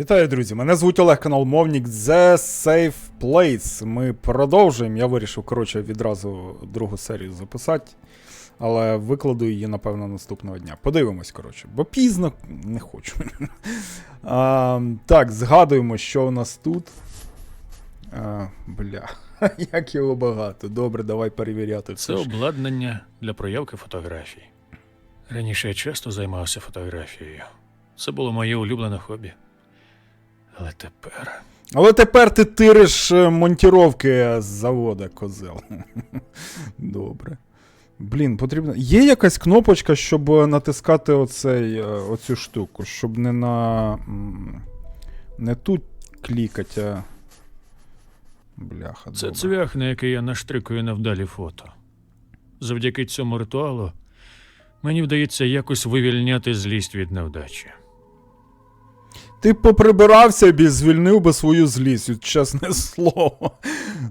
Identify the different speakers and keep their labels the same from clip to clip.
Speaker 1: Вітаю, друзі! Мене звуть Олег, канал Мовник The Safe Place. Ми продовжуємо. Я вирішив, коротше, відразу другу серію записати. Але викладу її, напевно, наступного дня. Подивимось, коротше, бо пізно не хочу. а, так, згадуємо, що у нас тут. А, бля, як його багато. Добре, давай перевіряти
Speaker 2: Це
Speaker 1: це.
Speaker 2: обладнання для проявки фотографій. Раніше я часто займався фотографією. Це було моє улюблене хобі. Але тепер.
Speaker 1: Але тепер ти тириш е, монтіровки з завода, козел. Добре. Блін, потрібно. Є якась кнопочка, щоб натискати оцей, е, оцю штуку, щоб не на. Не тут клікати, а. Бляха.
Speaker 2: Це
Speaker 1: добре.
Speaker 2: цвях, на який я наштрикую невдалі фото. Завдяки цьому ритуалу мені вдається якось вивільняти злість від невдачі.
Speaker 1: Ти поприбирався б і звільнив би свою злість, чесне слово.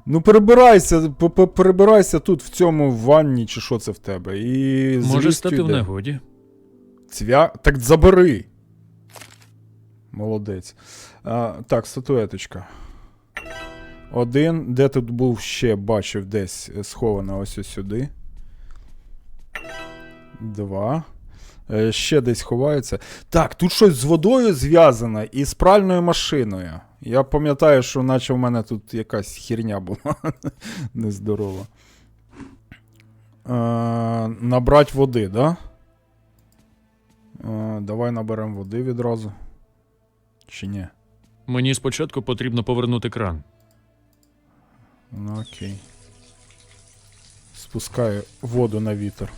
Speaker 1: Ну, прибирайся, прибирайся тут в цьому ванні, чи що це в тебе. І
Speaker 2: Може стати в
Speaker 1: йде.
Speaker 2: нагоді.
Speaker 1: Цвя... Так забери. Молодець. А, так, статуеточка. Один. Де тут був ще, бачив, десь сховано ось ось сюди. Два. Е, Ще десь ховається. Так, тут щось з водою зв'язане і з пральною машиною. Я пам'ятаю, що наче в мене тут якась херня була. Нездорова. Е, набрать води, да? Е, давай наберемо води відразу. Чи ні?
Speaker 2: Мені спочатку потрібно повернути кран.
Speaker 1: Ну окей. Спускаю воду на вітер.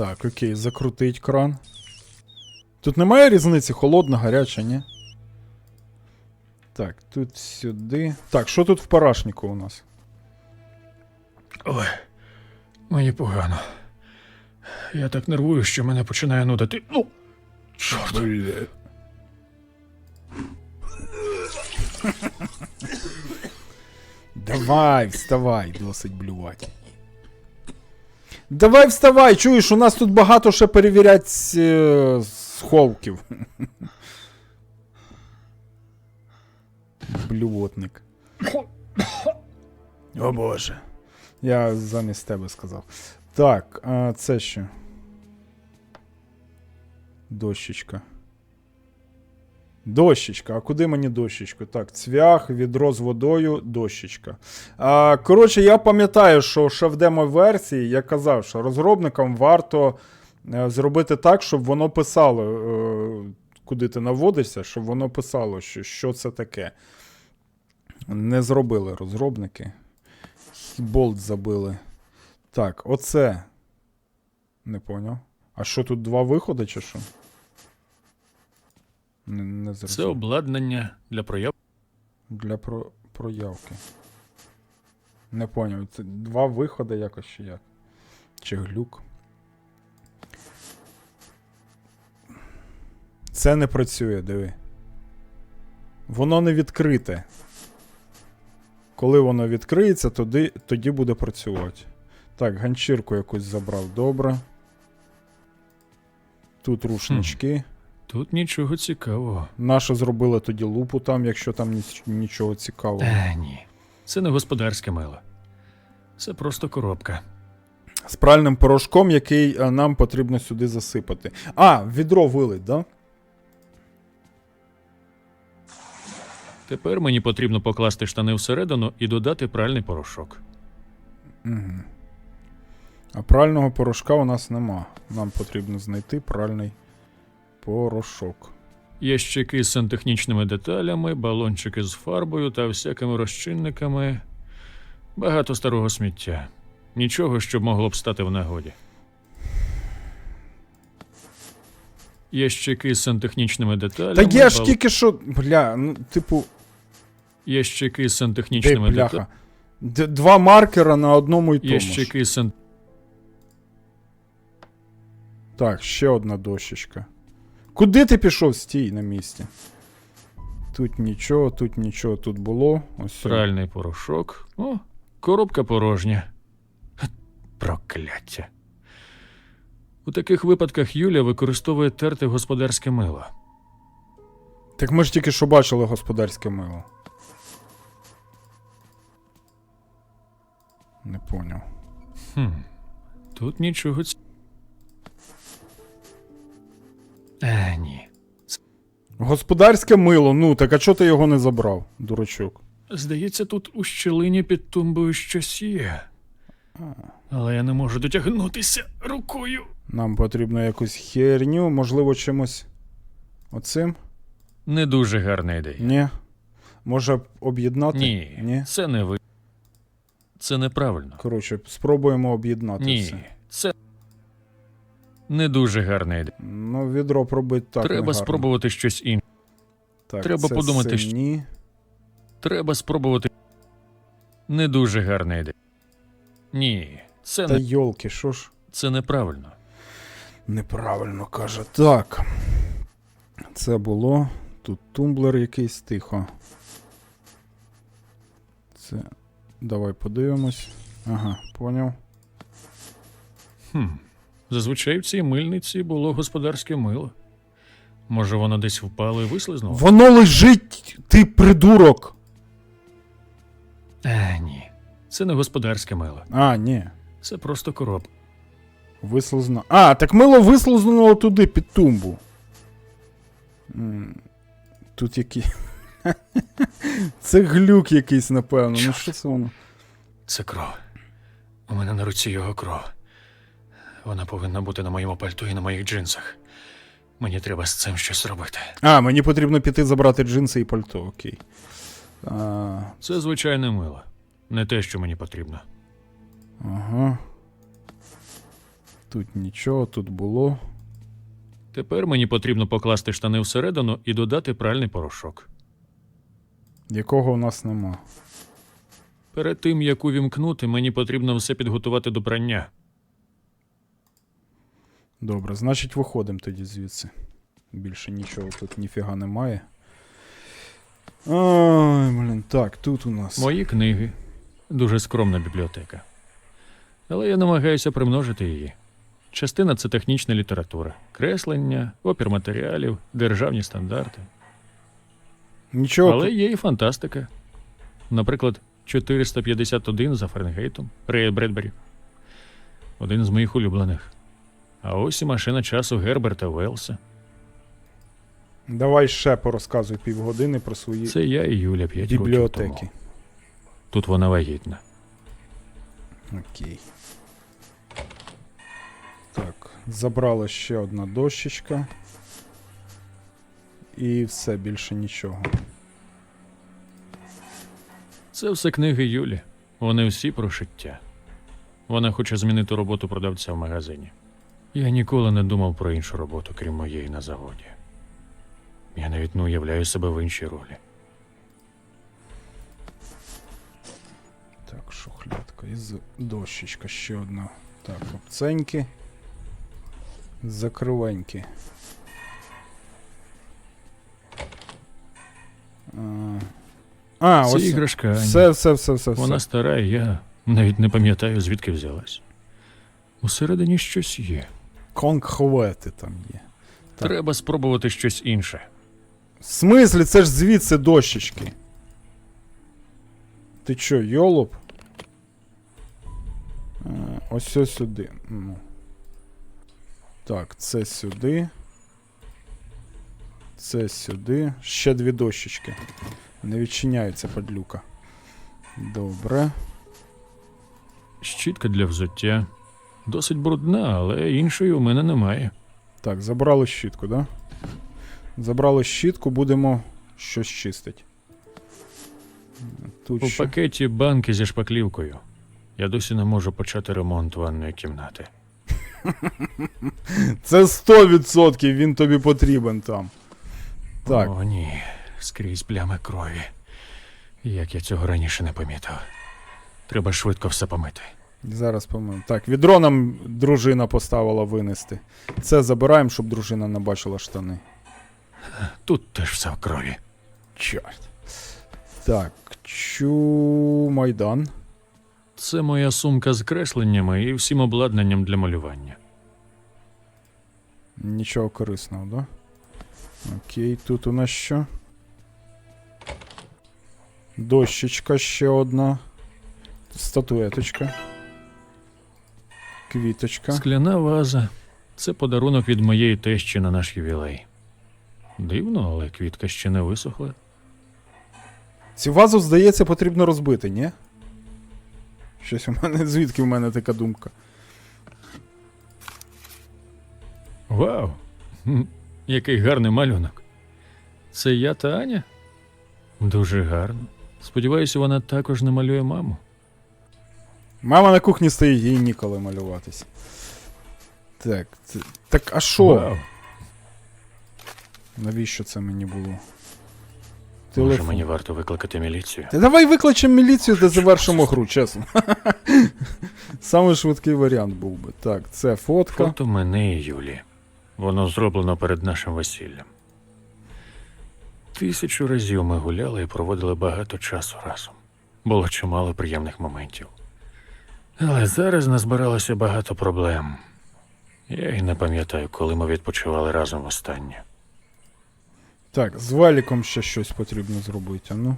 Speaker 1: Так, окей, закрутить кран. Тут немає різниці, холодна, гаряча, ні? Так, тут сюди. Так, що тут в парашнику у нас?
Speaker 2: Ой, мені погано. Я так нервую, що мене починає нудити. Ну, чорт.
Speaker 1: Бля. Давай, вставай, досить блювати. Давай вставай, чуєш, у нас тут багато ще перевірять е, сховків. Блювотник. О боже. Я замість тебе сказав. Так, а це що? Дощечка. Дощечка. А куди мені дощечку? Так, цвях, відро з водою, дощечка. А, коротше, я пам'ятаю, що ще в демо-версії я казав, що розробникам варто е, зробити так, щоб воно писало, е, куди ти наводишся, щоб воно писало, що, що це таке. Не зробили розробники. Болт забили. Так, оце. Не поняв. А що тут два виходи, чи що? Не, не
Speaker 2: Це
Speaker 1: зрозумів.
Speaker 2: обладнання для проявки.
Speaker 1: Для про... проявки. Не поняв. Це два виходи якось чи як? Чи глюк? Це не працює, диви. Воно не відкрите. Коли воно відкриється, тоді, тоді буде працювати. Так, ганчірку якусь забрав, добре. Тут рушнички.
Speaker 2: Тут нічого цікавого.
Speaker 1: Нащо зробили тоді лупу там, якщо там ніч- нічого цікавого.
Speaker 2: Е, ні. Це не господарське мило. Це просто коробка.
Speaker 1: З пральним порошком, який е, нам потрібно сюди засипати. А, відро вилить, да?
Speaker 2: Тепер мені потрібно покласти штани всередину і додати пральний порошок.
Speaker 1: Угу. А прального порошка у нас нема. Нам потрібно знайти пральний порошок.
Speaker 2: Ящики з сантехнічними деталями, балончики з фарбою та всякими розчинниками. Багато старого сміття. Нічого, що могло б стати в нагоді. Ящики з сантехнічними деталями.
Speaker 1: Та я ж
Speaker 2: бал-
Speaker 1: тільки що. Бля, ну, типу,
Speaker 2: Ящики з сантехнічними деталями.
Speaker 1: Д- два маркера на одному і тому. ж.
Speaker 2: Ящики з сан...
Speaker 1: Так, ще одна дощечка. Куди ти пішов? Стій на місці. Тут нічого, тут нічого, тут було. Ось.
Speaker 2: пральний порошок. О, коробка порожня. Прокляття. У таких випадках Юля використовує терте господарське мило.
Speaker 1: Так ми ж тільки що бачили господарське мило. Не поняв.
Speaker 2: Хм. Тут нічого. ць- Е, ні.
Speaker 1: Господарське мило, ну так а чого ти його не забрав, дурачок?
Speaker 2: Здається, тут у щілині під тумбою щось є. Але я не можу дотягнутися рукою.
Speaker 1: Нам потрібно якусь херню, можливо, чимось. Оцим?
Speaker 2: Не дуже гарна ідея.
Speaker 1: Ні. Може об'єднати?
Speaker 2: Ні,
Speaker 1: Ні.
Speaker 2: це не ви. Це неправильно.
Speaker 1: Коротше, спробуємо об'єднати
Speaker 2: Ні,
Speaker 1: все.
Speaker 2: це не дуже гарна ідея.
Speaker 1: Ну, відро пробить так.
Speaker 2: Треба
Speaker 1: негарно.
Speaker 2: спробувати щось інше.
Speaker 1: Так,
Speaker 2: треба
Speaker 1: це
Speaker 2: подумати, що-
Speaker 1: сині.
Speaker 2: Треба спробувати. Не дуже гарна ідея. Ні, це
Speaker 1: Та
Speaker 2: не
Speaker 1: йолки, що ж?
Speaker 2: це неправильно.
Speaker 1: Неправильно каже. Так. Це було. Тут тумблер якийсь тихо. Це. Давай подивимось. Ага, поняв.
Speaker 2: Хм. Зазвичай в цій мильниці було господарське мило. Може, воно десь впало і вислизнуло?
Speaker 1: Воно лежить, ти придурок.
Speaker 2: Е, ні. Це не господарське мило.
Speaker 1: А, ні.
Speaker 2: Це просто коробка.
Speaker 1: Вислизно. А, так мило вислизнуло туди, під тумбу. Тут який. Це глюк якийсь, напевно. Ну що це воно?
Speaker 2: Це кров. У мене на руці його кров. Вона повинна бути на моєму пальто і на моїх джинсах. Мені треба з цим щось робити.
Speaker 1: А, мені потрібно піти забрати джинси і пальто, окей. А,
Speaker 2: Це звичайне мило. Не те, що мені потрібно.
Speaker 1: ага. Тут нічого, тут було.
Speaker 2: Тепер мені потрібно покласти штани всередину і додати пральний порошок.
Speaker 1: Якого у нас нема.
Speaker 2: Перед тим, як увімкнути, мені потрібно все підготувати до прання.
Speaker 1: Добре, значить виходимо тоді звідси. Більше нічого тут ніфіга немає. Ой, блін, так, тут у нас.
Speaker 2: Мої книги. Дуже скромна бібліотека. Але я намагаюся примножити її. Частина це технічна література, креслення, опір матеріалів, державні стандарти.
Speaker 1: Нічого.
Speaker 2: Але є і фантастика. Наприклад, 451 за Фаренгейтом Рея Бредбері. Один з моїх улюблених. А ось і машина часу Герберта Велса.
Speaker 1: Давай ще порозказуй півгодини про свої
Speaker 2: Це я і Юля 5 років
Speaker 1: бібліотеки.
Speaker 2: тому. Тут вона вагітна.
Speaker 1: Окей. Так, забрала ще одна дощечка. І все, більше нічого.
Speaker 2: Це все книги Юлі. Вони всі про шиття. Вона хоче змінити роботу продавця в магазині. Я ніколи не думав про іншу роботу, крім моєї на заводі. Я навіть не уявляю себе в іншій ролі.
Speaker 1: Так, шухлядка. І з- дощечка ще одна. Так, обценьки. Закривеньки. А,
Speaker 2: Це
Speaker 1: ось.
Speaker 2: іграшка.
Speaker 1: Все, все, все, все. все.
Speaker 2: Вона стара, і я навіть не пам'ятаю, звідки взялась. Усередині щось є.
Speaker 1: Конкховети там є. Так.
Speaker 2: Треба спробувати щось інше.
Speaker 1: В смислі, це ж звідси дощечки. Ти чо, йолоп? Е, ось ось сюди. Ну. Так, це сюди. Це сюди. Ще дві дощечки. Не відчиняється падлюка. Добре.
Speaker 2: Щітка для взуття. Досить брудна, але іншої у мене немає.
Speaker 1: Так, забрали щітку, да? Забрали щітку, будемо щось чистити. Тут
Speaker 2: У пакеті банки зі шпаклівкою. Я досі не можу почати ремонт ванної кімнати.
Speaker 1: Це 100% він тобі потрібен там. Так,
Speaker 2: О, ні, скрізь плями крові. Як я цього раніше не помітив. Треба швидко все помити.
Speaker 1: Зараз помимо. Так, відро нам дружина поставила винести. Це забираємо, щоб дружина не бачила штани.
Speaker 2: Тут теж все в крові.
Speaker 1: Чорт. Так, чу майдан.
Speaker 2: Це моя сумка з кресленнями і всім обладнанням для малювання.
Speaker 1: Нічого корисного, да? Окей, тут у нас що? Дощечка ще одна. Статуеточка. Квіточка.
Speaker 2: Скляна ваза це подарунок від моєї тещі на наш ювілей. Дивно, але квітка ще не висохла.
Speaker 1: Цю вазу, здається, потрібно розбити, ні? Щось у мене. Звідки в мене така думка?
Speaker 2: Вау! Який гарний малюнок. Це я та Аня? Дуже гарно. Сподіваюся, вона також намалює маму.
Speaker 1: Мама на кухні стоїть, їй ніколи малюватись. Так, це... так а що?
Speaker 2: Вау.
Speaker 1: Навіщо це мені було?
Speaker 2: Може, мені варто викликати міліцію?
Speaker 1: Та давай викличемо міліцію, де завершимо гру, чесно. Самий швидкий варіант був би. Так, це фотка.
Speaker 2: Фото мене і Юлі. Воно зроблено перед нашим весіллям. Тисячу разів ми гуляли і проводили багато часу разом. Було чимало приємних моментів. Але зараз назбиралося багато проблем. Я й не пам'ятаю, коли ми відпочивали разом востаннє.
Speaker 1: Так, з валіком ще щось потрібно зробити. А ну.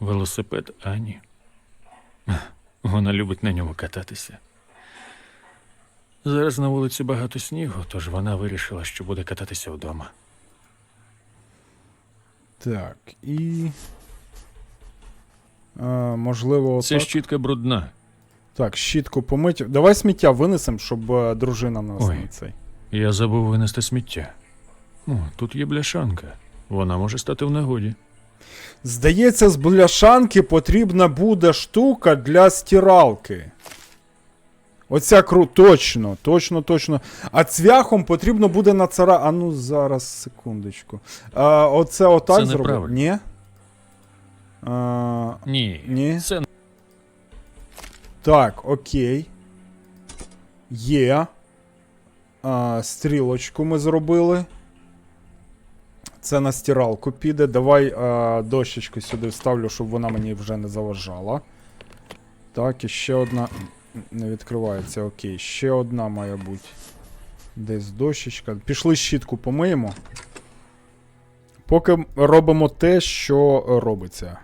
Speaker 2: Велосипед Ані. Вона любить на ньому кататися. Зараз на вулиці багато снігу, тож вона вирішила, що буде кататися вдома.
Speaker 1: Так, і. А, можливо,
Speaker 2: Ця
Speaker 1: отак.
Speaker 2: щітка брудна.
Speaker 1: Так, щітку помить. Давай сміття винесемо, щоб е, дружина нас
Speaker 2: Ой.
Speaker 1: не цей.
Speaker 2: Я забув винести сміття. О, тут є бляшанка. Вона може стати в нагоді.
Speaker 1: Здається, з бляшанки потрібна буде штука для стиралки. Оця кру... Точно, точно, точно. А цвяхом потрібно буде на цара. А ну зараз, секундочку. А, оце отак
Speaker 2: Це неправильно.
Speaker 1: Ні. А,
Speaker 2: Ні.
Speaker 1: Ні.
Speaker 2: Це
Speaker 1: так, окей. Є. А, стрілочку ми зробили. Це на стиралку піде. Давай а, дощечку сюди вставлю, щоб вона мені вже не заважала. Так, і ще одна. Не відкривається, окей. Ще одна має бути. Десь дощечка. Пішли щітку помиємо. Поки робимо те, що робиться.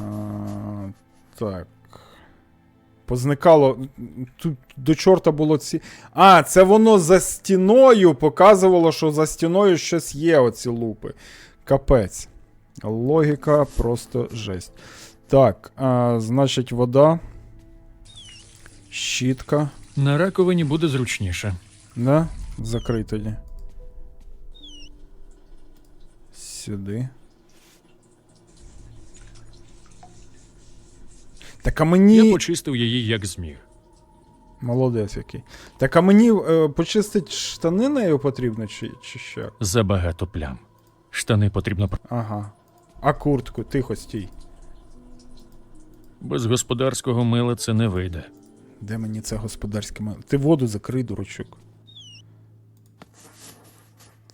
Speaker 1: А, так. Позникало. Тут до чорта було ці. А, це воно за стіною показувало, що за стіною щось є, оці лупи. Капець. Логіка просто жесть. Так, а, значить, вода. Щітка.
Speaker 2: на раковині буде зручніше.
Speaker 1: Да? Закрий тоді. Сюди. Так а мені.
Speaker 2: Я почистив її як зміг.
Speaker 1: Молодець який. Так а мені е, почистить штани нею потрібно, чи, чи що?
Speaker 2: Забагато плям. Штани потрібно
Speaker 1: Ага. А куртку, тихо стій.
Speaker 2: без господарського мила це не вийде.
Speaker 1: Де мені це господарське мило? Ти воду закрий, дурачок.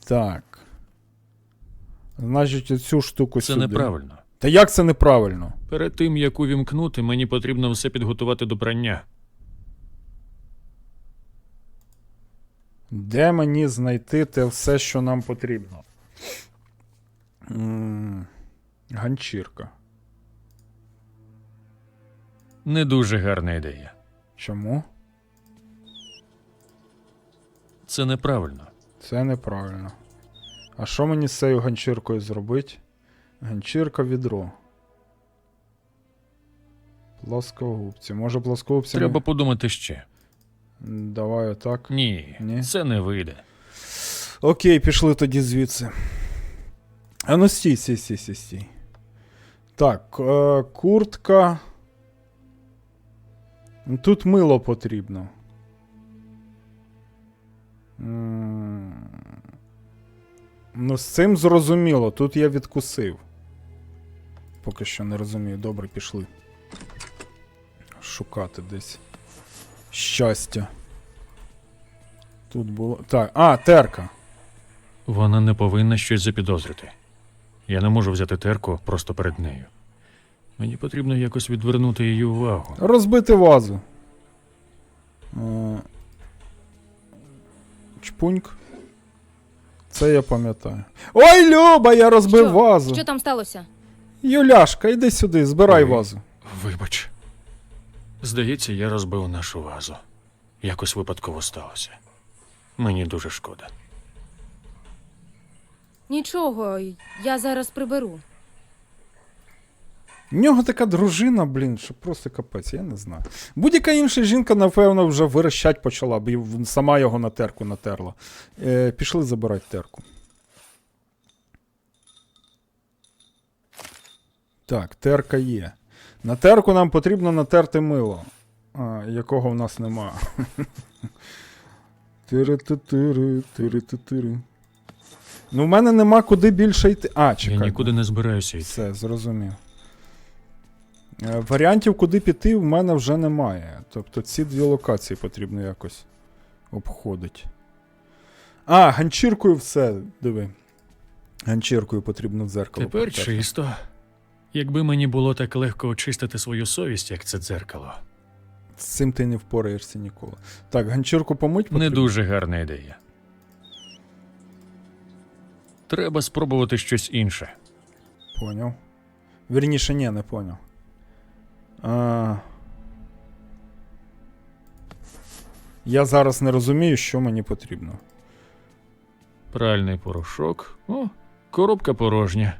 Speaker 1: Так. Значить, цю штуку
Speaker 2: Це
Speaker 1: сюди.
Speaker 2: неправильно.
Speaker 1: Та як це неправильно?
Speaker 2: Перед тим, як увімкнути, мені потрібно все підготувати до прання.
Speaker 1: Де мені знайти те все, що нам потрібно? М, Ганчірка.
Speaker 2: Не дуже гарна ідея.
Speaker 1: Чому?
Speaker 2: Це неправильно.
Speaker 1: Це неправильно. А що мені з цією ганчіркою зробити? Ганчірка відро. Плоскогубці. Може плоскогубці.
Speaker 2: Треба подумати ще.
Speaker 1: Давай отак.
Speaker 2: Ні,
Speaker 1: Ні?
Speaker 2: це не вийде.
Speaker 1: Окей, пішли тоді звідси. А ну стій, стій, стій, стій, стій. Так, е, куртка. Тут мило потрібно. Ну, з цим зрозуміло, тут я відкусив. Поки що не розумію. Добре, пішли. Шукати десь. Щастя. Тут було. Так, а, терка.
Speaker 2: Вона не повинна щось запідозрити. Я не можу взяти терку просто перед нею. Мені потрібно якось відвернути її увагу.
Speaker 1: Розбити вазу. Е, Пуньк. Це я пам'ятаю. Ой, Люба, я розбив
Speaker 3: Що?
Speaker 1: вазу.
Speaker 3: Що там сталося?
Speaker 1: Юляшка, йди сюди, збирай
Speaker 2: Ой.
Speaker 1: вазу.
Speaker 2: Вибач. Здається, я розбив нашу вазу. Якось випадково сталося. Мені дуже шкода.
Speaker 3: Нічого, я зараз приберу.
Speaker 1: В нього така дружина, блін, що просто капець, я не знаю. Будь-яка інша жінка, напевно, вже вирощать почала, бо сама його на терку натерла. Е, пішли забирати терку. Так, терка є. На терку нам потрібно натерти мило, а, якого в нас нема. Ну, в мене нема куди більше йти. А, чекай.
Speaker 2: Я нікуди не збираюся йти.
Speaker 1: Все, зрозумів. Е, Варіантів, куди піти, в мене вже немає. Тобто ці дві локації потрібно якось обходити. А, ганчіркою все, диви. Ганчіркою потрібно в дзеркало.
Speaker 2: Тепер
Speaker 1: потерти.
Speaker 2: чисто. Якби мені було так легко очистити свою совість, як це дзеркало.
Speaker 1: З цим ти не впораєшся ніколи. Так, ганчірку помить потрібно.
Speaker 2: Не дуже гарна ідея. Треба спробувати щось інше.
Speaker 1: Поняв. Вірніше, ні, не поняв. А... Я зараз не розумію, що мені потрібно.
Speaker 2: Пральний порошок. О, коробка порожня.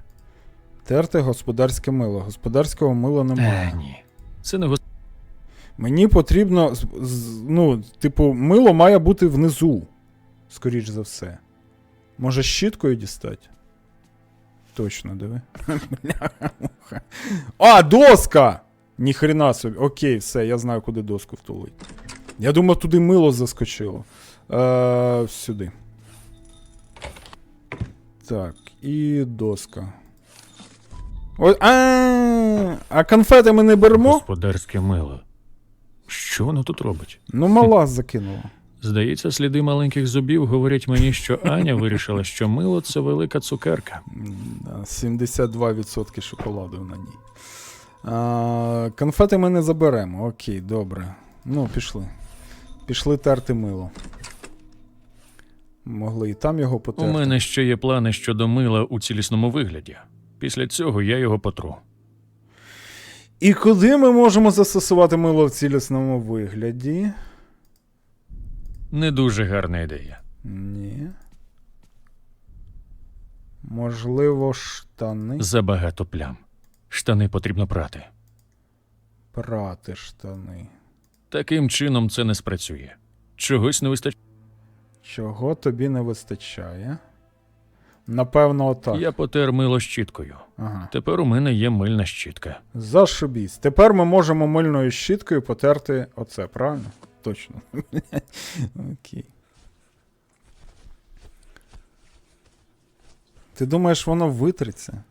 Speaker 1: Терти господарське мило. Господарського мила немає.
Speaker 2: Е, ні. Це не гос...
Speaker 1: Мені потрібно. Ну, типу, мило має бути внизу. Скоріш за все. Може, щіткою дістати? Точно, диви. А, доска! Ніхрена собі. Окей, все, я знаю, куди доску втулить. Я думав, туди мило заскочило. Е, сюди. Так, і доска. Ой, а, а конфети ми не беремо?
Speaker 2: Господарське мило. Що воно тут робить?
Speaker 1: Ну, мала закинула.
Speaker 2: Здається, сліди маленьких зубів говорять мені, що Аня вирішила, що мило це велика цукерка.
Speaker 1: 72% шоколаду на ній. А, конфети ми не заберемо. Окей, добре. Ну, пішли. Пішли терти мило. Могли і там його
Speaker 2: У мене ще є плани щодо мила у цілісному вигляді. Після цього я його потру.
Speaker 1: І куди ми можемо застосувати мило в цілісному вигляді?
Speaker 2: Не дуже гарна ідея.
Speaker 1: Ні. Можливо, штани.
Speaker 2: Забагато плям. Штани потрібно прати.
Speaker 1: Прати штани.
Speaker 2: Таким чином це не спрацює. Чогось не вистачає.
Speaker 1: Чого тобі не вистачає? Напевно, отак.
Speaker 2: Я потер мило щіткою.
Speaker 1: Ага.
Speaker 2: Тепер у мене є мильна щітка.
Speaker 1: Зашибісь. Тепер ми можемо мильною щіткою потерти оце, правильно? Точно. Окей. Ти думаєш, воно витриться?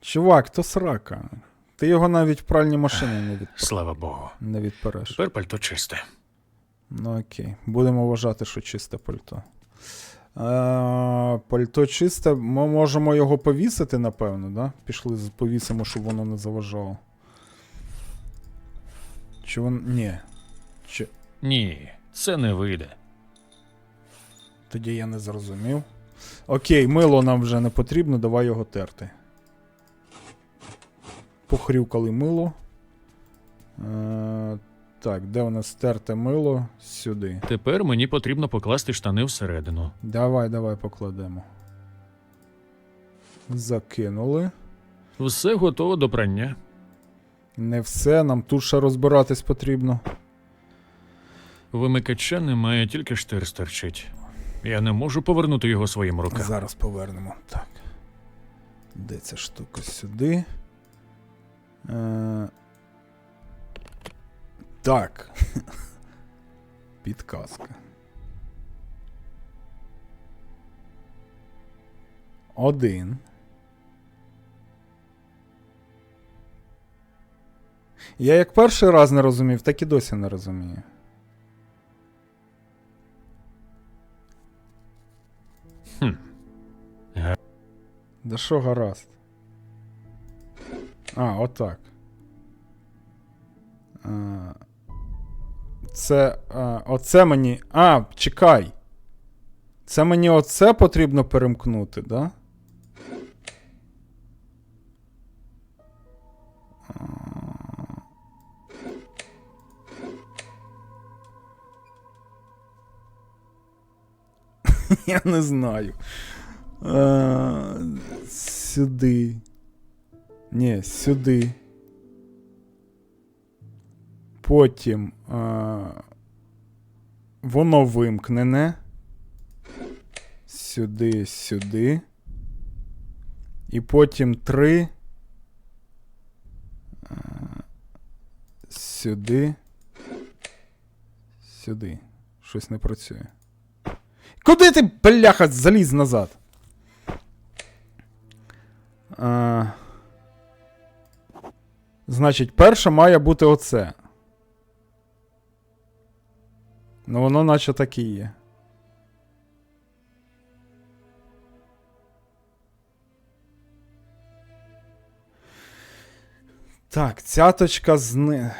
Speaker 1: Чувак, то срака. Ти його навіть в пральні машини не, від...
Speaker 2: Слава Богу.
Speaker 1: не відпереш.
Speaker 2: Тепер пальто чисте.
Speaker 1: Ну окей. Будемо вважати, що чисте пальто. Е, пальто чисте, ми можемо його повісити, напевно, да? Пішли, повісимо, щоб воно не заважало. Чи воно. Ні. Чи...
Speaker 2: Ні, це не вийде.
Speaker 1: Тоді я не зрозумів. Окей, мило нам вже не потрібно, давай його терти. Похрюкали мило. Е, так, де у нас терте мило? Сюди.
Speaker 2: Тепер мені потрібно покласти штани всередину.
Speaker 1: Давай, давай покладемо. Закинули.
Speaker 2: Все готово до прання.
Speaker 1: Не все, нам тут ще розбиратись потрібно.
Speaker 2: Вимикача немає, тільки штир стерчить. Я не можу повернути його своїм рукам.
Speaker 1: Зараз повернемо. Так. Де ця штука? Сюди. Е... Так. Підказка. Один. Я як перший раз не розумів, так і досі не розумію.
Speaker 2: Хм.
Speaker 1: Да що гаразд? А, отак. А, Це. А, оце мені. А, чекай. Це мені оце потрібно перемкнути, да? Я не знаю. А, сюди. Ні, сюди. Потім а, воно вимкнене. Сюди, сюди. І потім три. Сюди. Сюди. Щось не працює. Куди ти, бляха, заліз назад? А, значить, перша має бути оце. Ну, воно наче так і є. Так, цяточка зни.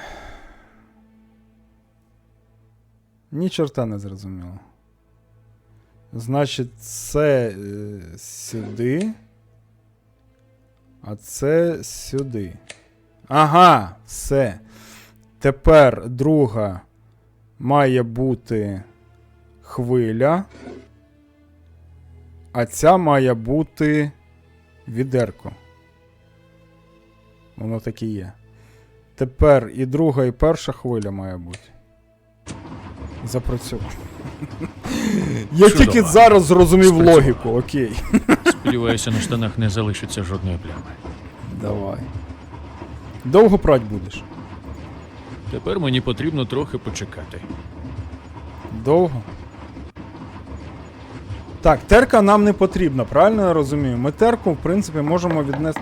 Speaker 1: Ні чорта не зрозуміло. Значить, це е, сюди. А це сюди. Ага, все. Тепер друга має бути хвиля. А ця має бути відерко. Воно так і є. Тепер і друга, і перша хвиля має бути. Запрацював. Я
Speaker 2: Чудово.
Speaker 1: тільки зараз зрозумів логіку, окей.
Speaker 2: Сподіваюся, на штанах не залишиться жодної плями.
Speaker 1: Давай. Довго прать будеш?
Speaker 2: Тепер мені потрібно трохи почекати.
Speaker 1: Довго. Так, терка нам не потрібна, правильно я розумію? Ми терку, в принципі, можемо віднести.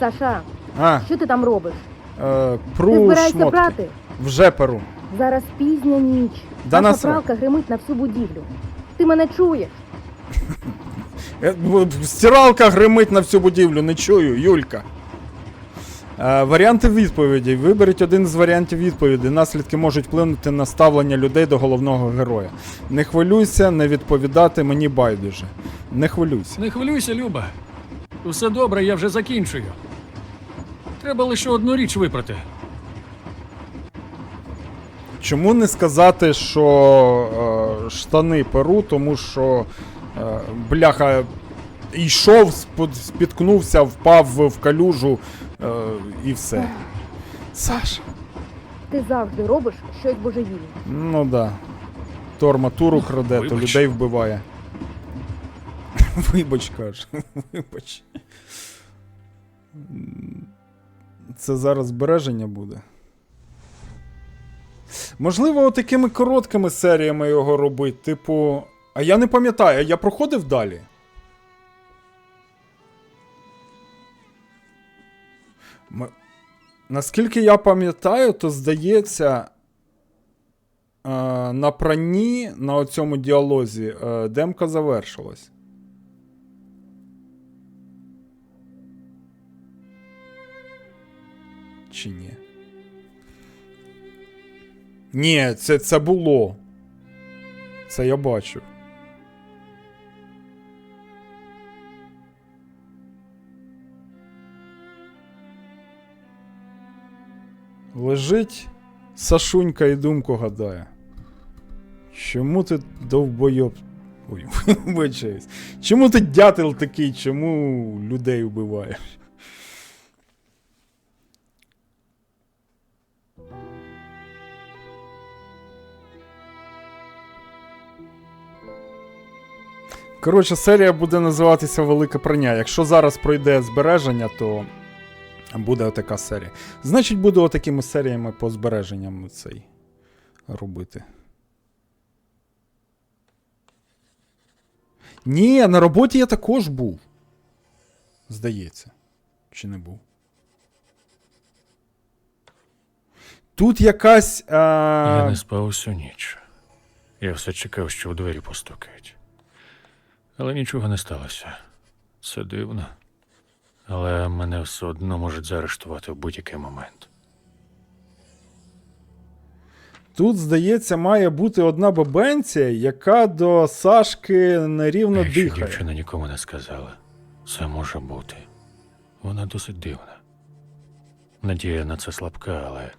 Speaker 4: Саша,
Speaker 1: А,
Speaker 4: що ти там робиш?
Speaker 1: е,
Speaker 4: Ти
Speaker 1: пру
Speaker 4: збираєшся
Speaker 1: шмотки.
Speaker 4: прати?
Speaker 1: Вже перу.
Speaker 4: Зараз пізня ніч.
Speaker 1: Да
Speaker 4: Наша
Speaker 1: насрать.
Speaker 4: пралка гримить на всю будівлю. Ти мене чуєш?
Speaker 1: Е, б- Стиралка гримить на всю будівлю, не чую, Юлька. Е, варіанти відповіді. Виберіть один з варіантів відповіді. Наслідки можуть вплинути на ставлення людей до головного героя. Не хвилюйся, не відповідати мені байдуже. Не хвилюйся.
Speaker 2: Не хвилюйся, Люба. Все добре, я вже закінчую. Треба лише одну річ випрати.
Speaker 1: Чому не сказати, що е, штани перу, тому що е, бляха йшов, спіткнувся, впав в, калюжу е, і все. Саша.
Speaker 4: Ти завжди робиш щось божевільне.
Speaker 1: Ну да. То арматуру краде, то людей вбиває. Вибач, каже. Вибач. Це зараз збереження буде. Можливо, такими короткими серіями його робити. Типу. А я не пам'ятаю, я проходив далі. М- Наскільки я пам'ятаю, то здається. Е, на пранні на цьому діалозі е, демка завершилась. Чи ні? Ні, це, це було. Це я бачив. Лежить Сашунька і думку гадає. Чому ти довбойоб. Ой, вибачаюсь. Чому ти дятел такий, чому людей вбиваєш? Коротше, серія буде називатися Велике прання. Якщо зараз пройде збереження, то буде отака серія. Значить, буду отакими серіями по збереженням цей робити. Ні, на роботі я також був. Здається. Чи не був? Тут якась. А...
Speaker 2: Я не спав усю ніч. Я все чекав, що у двері постукають. Але нічого не сталося. Це дивно. Але мене все одно можуть заарештувати в будь-який момент.
Speaker 1: Тут, здається, має бути одна бабенця, яка до Сашки нерівно
Speaker 2: Якщо
Speaker 1: дихає.
Speaker 2: дівчина нікому не сказала, це може бути. Вона досить дивна. Надія на це слабка, але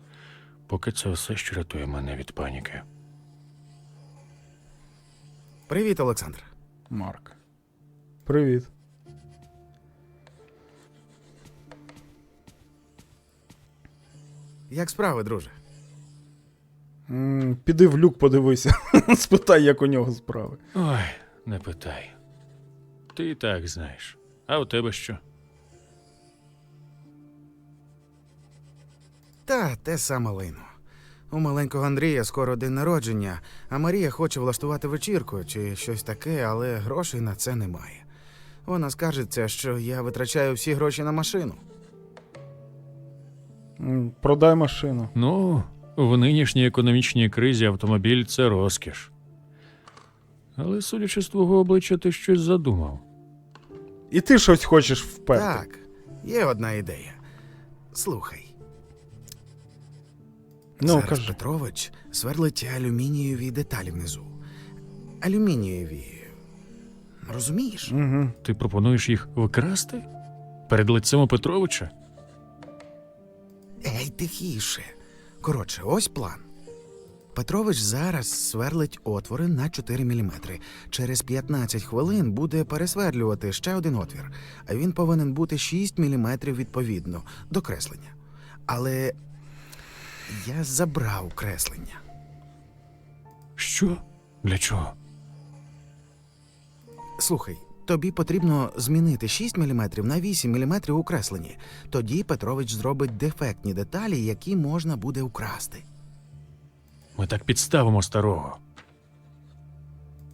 Speaker 2: поки це все, що рятує мене від паніки.
Speaker 5: Привіт, Олександр.
Speaker 1: Марк. Привіт.
Speaker 5: Як справи, друже?
Speaker 1: М, Піди в люк, подивися. Спитай, як у нього справи.
Speaker 2: Ой, не питай. Ти і так знаєш. А у тебе що?
Speaker 5: Та те саме лайно. У маленького Андрія скоро день народження, а Марія хоче влаштувати вечірку чи щось таке, але грошей на це немає. Вона скаржиться, що я витрачаю всі гроші на машину.
Speaker 1: Продай машину.
Speaker 2: Ну, в нинішній економічній кризі автомобіль це розкіш. Але, судячи з твого обличчя, ти щось задумав.
Speaker 1: І ти щось хочеш вперти.
Speaker 5: Так, є одна ідея. Слухай,
Speaker 1: Ну,
Speaker 5: зараз
Speaker 1: кажи.
Speaker 5: Петрович сверлить алюмінієві деталі внизу. Алюмінієві. Розумієш?
Speaker 1: Угу.
Speaker 2: Ти пропонуєш їх викрасти? Перед лицем у Петровича?
Speaker 5: Ей, тихіше. Коротше, ось план. Петрович зараз сверлить отвори на 4 мм. Через 15 хвилин буде пересверлювати ще один отвір, а він повинен бути 6 мм відповідно до креслення. Але я забрав креслення.
Speaker 2: Що? Для чого?
Speaker 5: Слухай, тобі потрібно змінити 6 мм на 8 мм у кресленні. Тоді Петрович зробить дефектні деталі, які можна буде украсти.
Speaker 2: Ми так підставимо старого.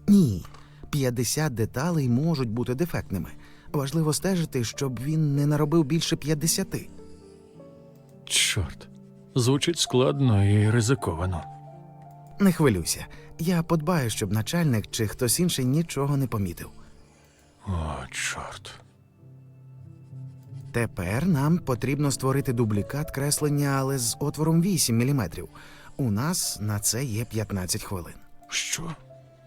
Speaker 5: Ні, 50 деталей можуть бути дефектними. Важливо стежити, щоб він не наробив більше 50.
Speaker 2: Чорт. Звучить складно і ризиковано.
Speaker 5: Не хвилюйся. Я подбаю, щоб начальник чи хтось інший нічого не помітив.
Speaker 2: О, чорт.
Speaker 5: Тепер нам потрібно створити дублікат креслення, але з отвором 8 мм. У нас на це є 15 хвилин.
Speaker 2: Що?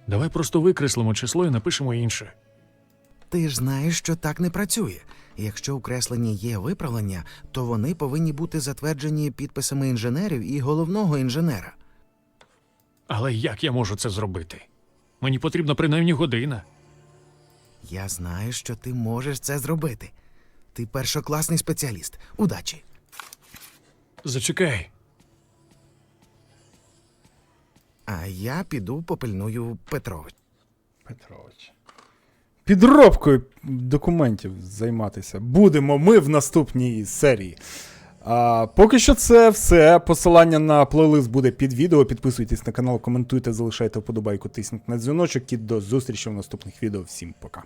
Speaker 2: Давай просто викреслимо число і напишемо інше.
Speaker 5: Ти ж знаєш, що так не працює. Якщо у кресленні є виправлення, то вони повинні бути затверджені підписами інженерів і головного інженера.
Speaker 2: Але як я можу це зробити? Мені потрібна принаймні година.
Speaker 5: Я знаю, що ти можеш це зробити. Ти першокласний спеціаліст. Удачі!
Speaker 2: Зачекай.
Speaker 5: А я піду попильную Петрович.
Speaker 1: Петрович. Підробкою документів займатися будемо ми в наступній серії. А, поки що це все. Посилання на плейлист буде під відео. Підписуйтесь на канал, коментуйте, залишайте вподобайку, тисніть на дзвіночок і до зустрічі в наступних відео. Всім пока.